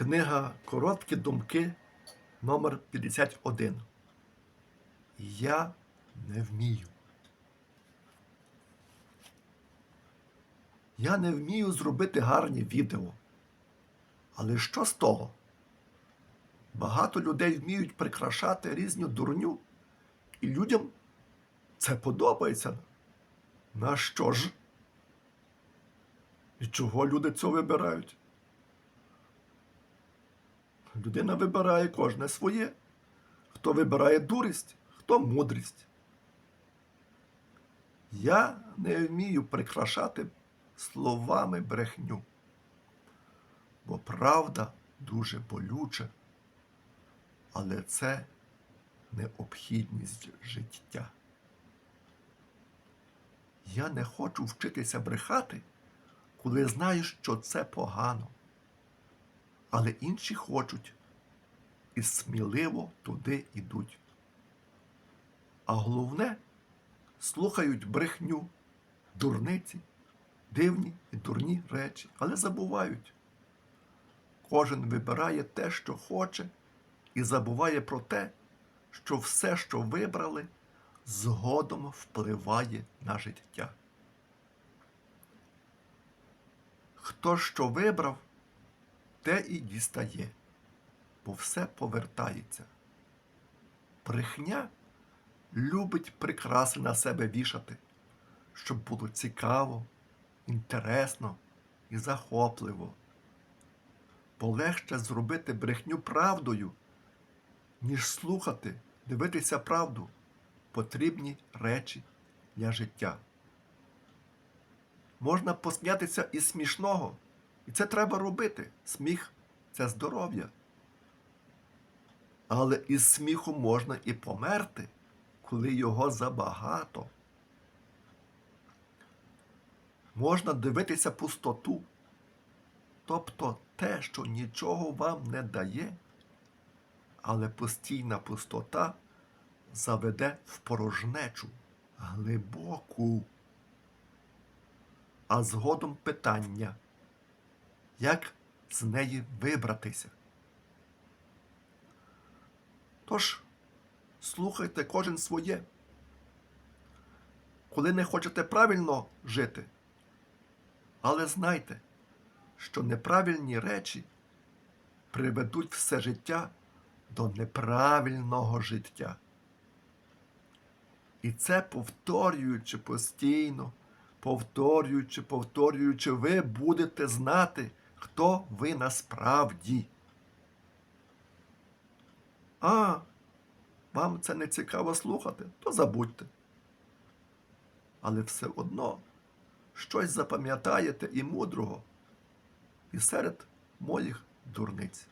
Книга Короткі думки номер 51. Я не вмію. Я не вмію зробити гарні відео. Але що з того? Багато людей вміють прикрашати різну дурню, і людям це подобається. На що ж? І чого люди це вибирають? Людина вибирає кожне своє. Хто вибирає дурість, хто мудрість. Я не вмію прикрашати словами брехню, бо правда дуже болюча, але це необхідність життя. Я не хочу вчитися брехати, коли знаю, що це погано але інші хочуть і сміливо туди йдуть. А головне, слухають брехню, дурниці, дивні і дурні речі, але забувають. Кожен вибирає те, що хоче, і забуває про те, що все, що вибрали, згодом впливає на життя. Хто що вибрав, те і дістає, бо все повертається. Брехня любить прикраси на себе вішати, щоб було цікаво, інтересно і захопливо. Полегше зробити брехню правдою, ніж слухати, дивитися правду, потрібні речі для життя. Можна посміятися із смішного. І це треба робити. Сміх це здоров'я. Але із сміху можна і померти, коли його забагато. Можна дивитися пустоту, тобто те, що нічого вам не дає, але постійна пустота заведе в порожнечу глибоку. А згодом питання як з неї вибратися. Тож, слухайте кожен своє. Коли не хочете правильно жити, але знайте, що неправильні речі приведуть все життя до неправильного життя. І це повторюючи постійно, повторюючи, повторюючи, ви будете знати, хто ви насправді. А, вам це не цікаво слухати, то забудьте. Але все одно щось запам'ятаєте і мудрого, і серед моїх дурниць.